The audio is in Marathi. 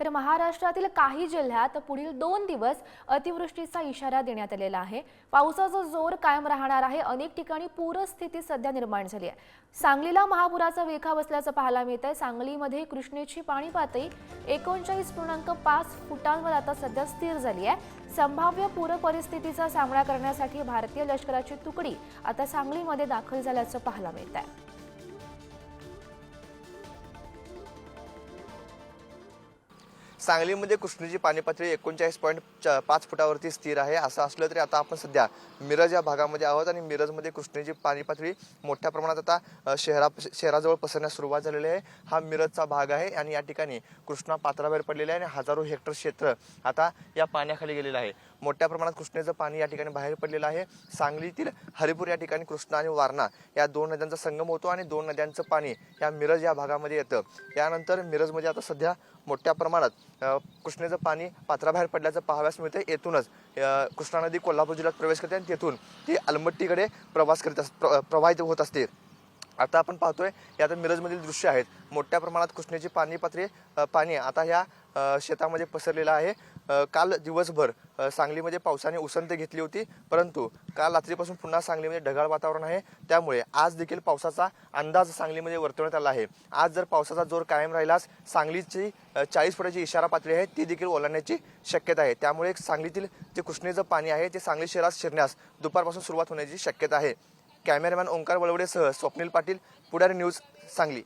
तर महाराष्ट्रातील काही जिल्ह्यात पुढील दोन दिवस अतिवृष्टीचा इशारा देण्यात आलेला आहे. पावसाचा जोर कायम राहणार आहे. अनेक ठिकाणी पूरस्थिती सध्या निर्माण झाली आहे. सांगलीला महापुराचा वेखा बसल्याचं पाहायला मिळत आहे सांगलीमध्ये कृष्णेची पाणी पातळी एकोणचाळीस पूर्णांक पाच फुटांवर आता सध्या स्थिर झाली आहे. संभाव्य पूर परिस्थितीचा सामना करण्यासाठी भारतीय लष्कराची तुकडी आता सांगलीमध्ये दाखल झाल्याचं पाहायला मिळत आहे सांगलीमध्ये कृष्णेची पाणी पातळी एकोणचाळीस पॉईंट पाच फुटावरती स्थिर आहे. असं असलं तरी आता आपण सध्या मिरज या भागामध्ये आहोत आणि मिरजमध्ये कृष्णेची पाणी पातळी मोठ्या प्रमाणात आता शहरा शहराजवळ पसरण्यास सुरुवात झालेली आहे. हा मिरजचा भाग आहे आणि या ठिकाणी कृष्णा पात्राबाहेर पडलेला आहे आणि हजारो हेक्टर क्षेत्र आता या पाण्याखाली गेलेलं आहे. मोठ्या प्रमाणात कृष्णेचं पाणी या ठिकाणी बाहेर पडलेलं आहे. सांगलीतील हरिपूर या ठिकाणी कृष्णा आणि वारणा या दोन नद्यांचा संगम होतो आणि दोन नद्यांचं पाणी या मिरज या भागामध्ये येतं. यानंतर मिरजमध्ये आता सध्या मोठ्या प्रमाणात कृष्णेचं पाणी पात्राबाहेर पडल्याचं पाहाव्यास मिळते येथूनच कृष्णा नदी कोल्हापूर जिल्ह्यात प्रवेश करते आणि तेथून ती अलमट्टीकडे प्रवास करीत अस प्र- प्रवाहित होत असते. आता आपण पाहतोय हे आता मिरजमधील दृश्य आहेत. मोठ्या प्रमाणात कृष्णेची पाणी पातळी पाणी आता ह्या शेतामध्ये पसरलेला आहे. काल दिवसभर सांगलीमध्ये पावसाने उसंत घेतली होती परंतु काल रात्रीपासून पुन्हा सांगलीमध्ये ढगाळ वातावरण आहे. त्यामुळे आज देखील पावसाचा अंदाज सांगलीमध्ये वर्तवण्यात आला आहे. आज जर पावसाचा जोर कायम राहिलास सांगलीची चाळीस फुटाची इशारा पातळी आहे ती देखील ओलांडण्याची शक्यता आहे. त्यामुळे सांगलीतील जे कृष्णेचं पाणी आहे ते सांगली शहरात शिरण्यास दुपारपासून सुरुवात होण्याची शक्यता आहे. कॅमेरामॅन ओंकार वळवडेसह स्वप्नील पाटील पुढारी न्यूज सांगली.